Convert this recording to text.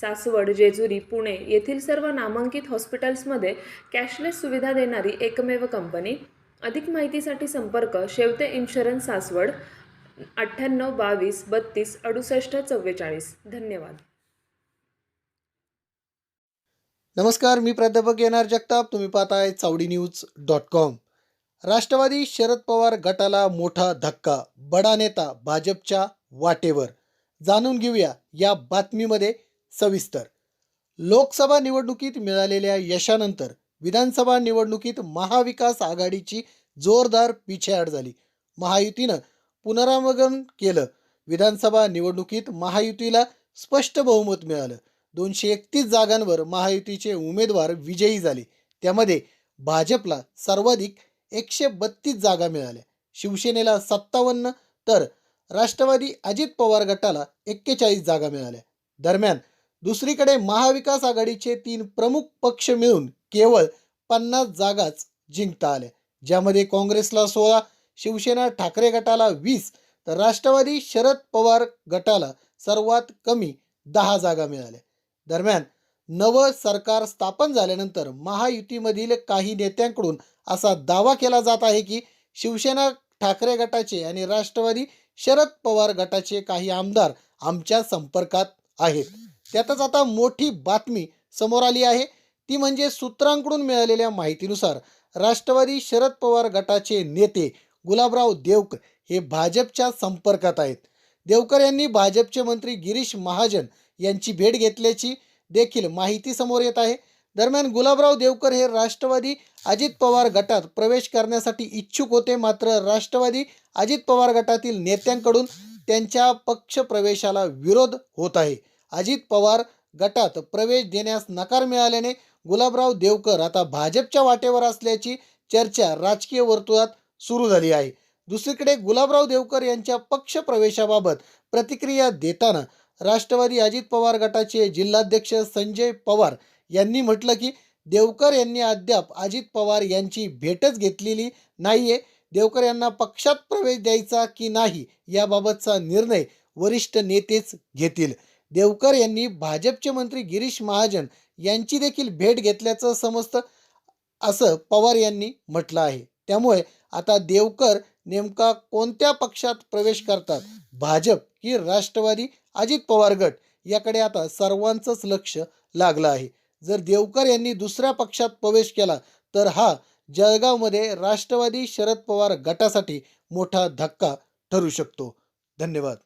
सासवड जेजुरी पुणे येथील सर्व नामांकित हॉस्पिटल्समध्ये कॅशलेस सुविधा देणारी एकमेव कंपनी. अधिक माहितीसाठी संपर्क शेवते इन्शुरन्स सासवड अठ्ठ्याण्णव बावीस बत्तीस अडुसष्ट चव्वेचाळीस. धन्यवाद. नमस्कार मी प्राध्यापक येणार जगताप. तुम्ही पाहताय Chavadi news dot com. Rashtrawadi Sharad Pawar गटाला मोठा धक्का. बडा नेता भाजपच्या वाटेवर. जाणून घेऊया या बातमीमध्ये सविस्तर. लोकसभा निवडणुकीत मिळालेल्या यशानंतर विधानसभा निवडणुकीत महाविकास आघाडीची जोरदार पिछेहाट झाली. महायुतीनं पुनरावगमन केलं. विधानसभा निवडणुकीत महायुतीला स्पष्ट बहुमत मिळालं. दोनशे एकतीस जागांवर महायुतीचे उमेदवार विजयी झाले. त्यामध्ये भाजपला सर्वाधिक एकशे बत्तीस जागा मिळाल्या. शिवसेनेला सत्तावन्न तर राष्ट्रवादी अजित पवार गटाला एक्केचाळीस जागा मिळाल्या. दरम्यान दुसरीकडे महाविकास आघाडीचे तीन प्रमुख पक्ष मिळून केवळ पन्नास जागाच जिंकता आल्या. ज्यामध्ये काँग्रेसला सोळा शिवसेना ठाकरे गटाला वीस तर राष्ट्रवादी शरद पवार गटाला सर्वात कमी दहा जागा मिळाल्या. दरम्यान नवं सरकार स्थापन झाल्यानंतर महायुतीमधील काही नेत्यांकडून असा दावा केला जात आहे की शिवसेना ठाकरे गटाचे आणि राष्ट्रवादी शरद पवार गटाचे काही आमदार आमच्या संपर्कात आहेत. त्यातच आता मोठी बातमी समोर आली आहे. ती म्हणजे सूत्रांकडून मिळालेल्या माहितीनुसार राष्ट्रवादी शरद पवार गटाचे नेते गुलाबराव देवकर हे भाजपच्या संपर्कात आहेत. देवकर यांनी भाजपचे मंत्री गिरीश महाजन यांची भेट घेतल्याची देखील माहिती समोर येत आहे. दरम्यान गुलाबराव देवकर हे राष्ट्रवादी अजित पवार गटात प्रवेश करण्यासाठी इच्छुक होते. मात्र राष्ट्रवादी अजित पवार गटातील नेत्यांकडून त्यांच्या पक्ष प्रवेशाला विरोध होत आहे. अजित पवार गटात प्रवेश देण्यास नकार मिळाल्याने गुलाबराव देवकर आता भाजपच्या वाटेवर असल्याची चर्चा राजकीय वर्तुळात सुरू झाली आहे. दुसरीकडे गुलाबराव देवकर यांच्या पक्ष प्रवेशाबाबत प्रतिक्रिया देताना राष्ट्रवादी अजित पवार गटाचे जिल्हाध्यक्ष संजय पवार यांनी म्हटलं की देवकर यांनी अद्याप अजित पवार यांची भेटच घेतलेली नाहीये. देवकर यांना पक्षात प्रवेश द्यायचा की नाही याबाबतचा निर्णय वरिष्ठ नेतेच घेतील. देवकर यांनी भाजपचे मंत्री गिरीश महाजन यांची देखील भेट घेतल्याचं समजतं असं पवार यांनी म्हटलं आहे. त्यामुळे आता देवकर नेमका कोणत्या पक्षात प्रवेश करतात? भाजप की राष्ट्रवादी? अजित पवार गट? याकडे आता सर्वांचंच लक्ष लागलं आहे. जर देवकर यांनी दुसऱ्या पक्षात प्रवेश केला तर हा जळगावमध्ये राष्ट्रवादी शरद पवार गटासाठी मोठा धक्का ठरू शकतो. धन्यवाद.